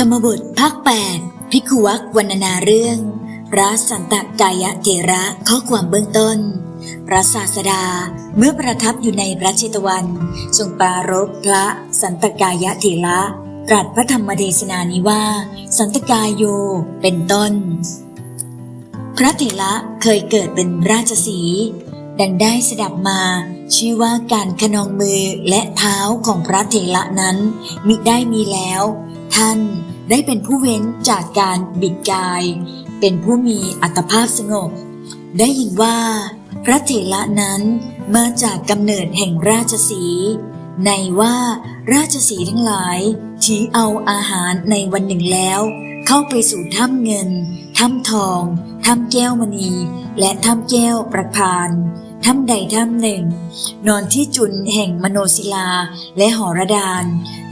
ธรรมบทภาค8พิคุวักวรรณนาเรื่องพระสันตกายะเถระข้อความเบื้องต้น พระศาสดาเมื่อประทับอยู่ในพระเชตวันทรงปรารภพระสันตกายะเถระตรัสพระธรรมเทศนานี้ว่า สันตกายโยเป็นต้น พระเถระเคยเกิดเป็นราชสี ดังได้สดับมาชื่อว่าการขนองมือและเท้าของพระเถระนั้นมิได้มีแล้ว ท่านได้เป็นผู้เว้นจากการบิดกาย เป็นผู้มีอัตภาพสงบ ได้ยินว่า พระเถระนั้นมาจากกำเนิดแห่งราชสี ในว่าราชสีทั้งหลายชี้เอาอาหารในวันหนึ่งแล้ว เข้าไปสู่ถ้ำเงิน ถ้ำทอง ถ้ำแก้วมณี และถ้ำแก้วประพานถ้ำใดถ้ำหนึ่ง นอนที่จุนแห่งมโนศิลาและหอระดาน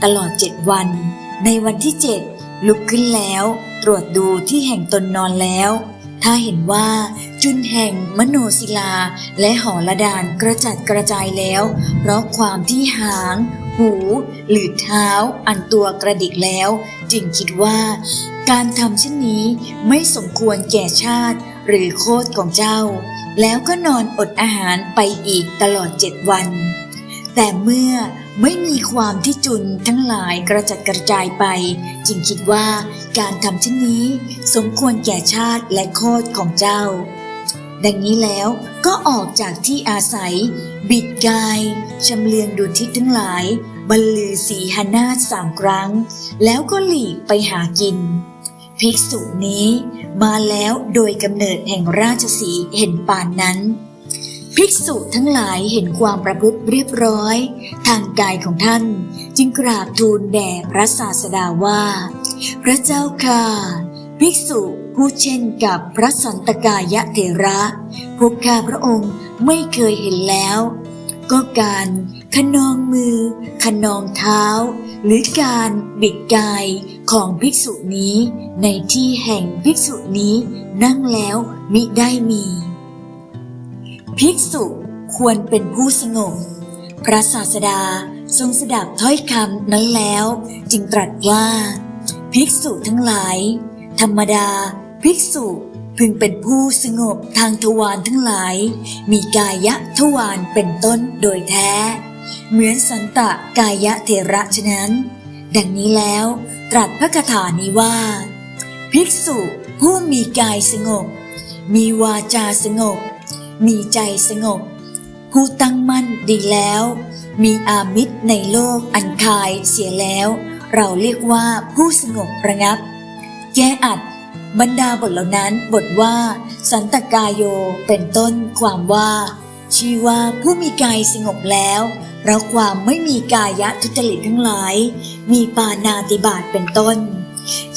ตลอดเจ็ดวัน ในวันที่เจ็ดลุกขึ้นแล้ว ตรวจดูที่แห่งตนนอนแล้ว ถ้าเห็นว่าจุนแห่งมโนศิลาและหอระดานกระจัดกระจายแล้ว เพราะความที่หาง หูหรือเท้า อันตัวกระดิกแล้ว จึงคิดว่า การทำเช่นนี้ไม่สมควรแก่ชาติหรือโคตรของเจ้า แล้วก็นอนอดอาหารไปอีกตลอดเจ็ดวัน แต่เมื่อไม่มีความที่จุนทั้งหลายกระจัดกระจายไป จึงคิดว่าการทำเช่นนี้ สมควรแก่ชาติและโคตรของเจ้า ดังนี้แล้วก็ออกจากที่อาศัย บิดกายชำเลืองดูทิศทั้งหลาย บรรลือสีหนาสามครั้ง แล้วก็หลีกไปหากิน ภิกษุนี้มาแล้วโดยกำเนิดแห่งราชสีเห็นปานนั้น ภิกษุทั้งหลายเห็นความประพฤติเรียบร้อย ทางกายของท่าน จึงกราบทูลแด่พระศาสดาว่า พระเจ้าค่ะ ภิกษุผู้เช่นกับพระสันตกายะเถระ พวกข้าพระองค์ไม่เคยเห็นแล้ว ก็การขนองมือ ขนองเท้า หรือการบิดกายของภิกษุนี้ ในที่แห่งภิกษุนี้นั่งแล้วมิได้มี ภิกษุควรเป็นผู้สงบ พระศาสดาทรงสดับถ้อยคำนั้นแล้ว จึงตรัสว่า ภิกษุทั้งหลาย ธรรมดา ภิกษุพึงเป็นผู้สงบทางทวารทั้งหลาย มีกายะทวารเป็นต้นโดยแท้ เหมือนสันตะกายะเถระฉะนั้น ดังนี้แล้วตรัสพระคาถานี้ว่า ภิกษุผู้มีกายสงบ มีวาจาสงบ มีใจสงบ ผู้ตั้งมั่นดีแล้ว มีอามิตรในโลกอันคายเสียแล้ว เราเรียกว่าผู้สงบระงับ แก้อัด บรรดาบทเหล่านั้นบทว่า สันตกายโยเป็นต้นความว่าชื่อว่าผู้มีกายสงบแล้วเราความไม่มีกายะทุจริตทั้งหลาย มีปานาติบาตเป็นต้น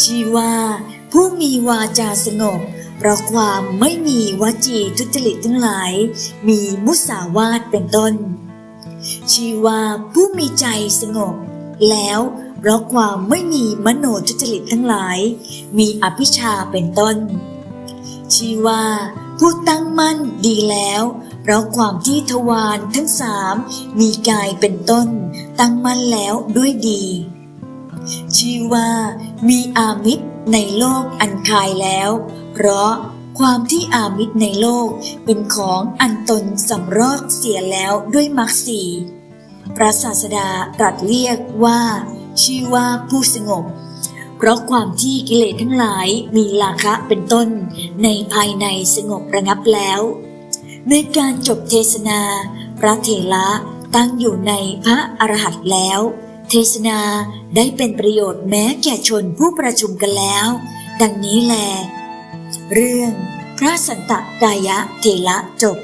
ชื่อว่าผู้มีวาจาสงบ เพราะความไม่มีวจีทุจริตทั้งหลาย มีมุสาวาทเป็นต้นชื่อว่าผู้มีใจสงบ แล้วเพราะความไม่มีมโนทุจริตทั้งหลาย มีอภิชาเป็นต้นชื่อว่าผู้ตั้งมั่นดีแล้ว เพราะความที่ทวารทั้งสามมีกายเป็นต้น ตั้งมั่นแล้วด้วยดีชื่อว่ามีอามิตรในโลกอันคายแล้ว เพราะความที่อามิตรในโลกเป็นของอันตนสำรอกเสียแล้วด้วยมรรคสีพระศาสดาตรัสเรียกว่า ชื่อว่าผู้สงบ เพราะความที่กิเลสทั้งหลายมีราคะเป็นต้นในภายในสงบระงับแล้วในการจบเทศนา พระเถระตั้งอยู่ในพระอรหันต์แล้ว เทศนาได้เป็นประโยชน์แม้แก่ชนผู้ประชุมกันแล้ว ดังนี้แล เรื่องพระสันตะกายะเทระจบ